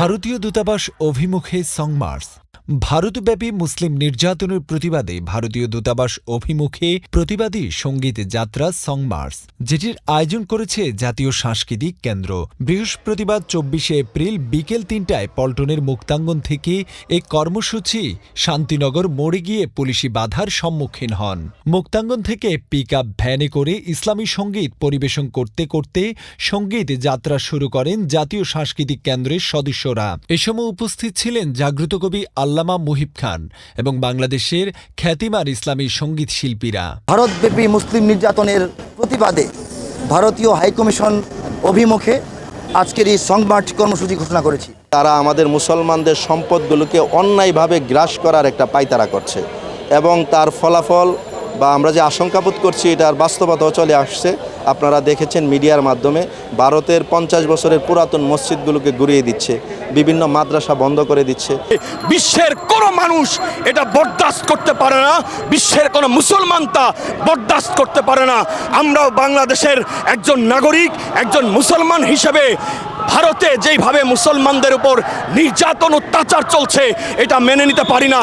ভারতীয় দূতাবাস অভিমুখে সংমার্চ ভারতব্যাপী মুসলিম নির্যাতনের প্রতিবাদে ভারতীয় দূতাবাস অভিমুখে প্রতিবাদী সংগীত যাত্রা সংমার্স যেটির আয়োজন করেছে জাতীয় সাংস্কৃতিক কেন্দ্র। বৃহস্পতিবার চব্বিশে এপ্রিল বিকেল তিনটায় পল্টনের মুক্তাঙ্গন থেকে এই কর্মসূচি শান্তিনগর মোড়ে গিয়ে পুলিশি বাধার সম্মুখীন হন। মুক্তাঙ্গন থেকে পিক আপ ভ্যানে করে ইসলামী সংগীত পরিবেশন করতে করতে সংগীত যাত্রা শুরু করেন জাতীয় সাংস্কৃতিক কেন্দ্রের সদস্যরা। এ সময় উপস্থিত ছিলেন জাগ্রত কবি আল্লামা মুহিব খান এবং বাংলাদেশের খ্যাতিমার ইসলামী সংগীত শিল্পীরা। ভারতব্যাপী মুসলিম নির্যাতনের প্রতিবাদে ভারতীয় হাইকমিশন অভিমুখে আজকের এই সংবাদ কর্মসূচি ঘোষণা করেছি। তারা আমাদের মুসলমানদের সম্পদগুলোকে অন্যায়ভাবে গ্রাস করার একটা পায়তারা করছে এবং তার ফলাফল বা আমরা যে আশঙ্কাবোধ করছি, এটার বাস্তবতাও চলে আসছে। আপনারা দেখেছেন মিডিয়ার মাধ্যমে ভারতের পঞ্চাশ বছরের পুরাতন মসজিদগুলোকে গুড়িয়ে দিচ্ছে, বিভিন্ন মাদ্রাসা বন্ধ করে দিচ্ছে। বিশ্বের কোনো মানুষ এটা বরদাস্ত করতে পারে না, বিশ্বের কোনো মুসলমান তা বরদাস্ত করতে পারে না। আমরাও বাংলাদেশের একজন নাগরিক, একজন মুসলমান হিসেবে ভারতে যেইভাবে মুসলমানদের উপর নির্যাতন অত্যাচার চলছে, এটা মেনে নিতে পারি না।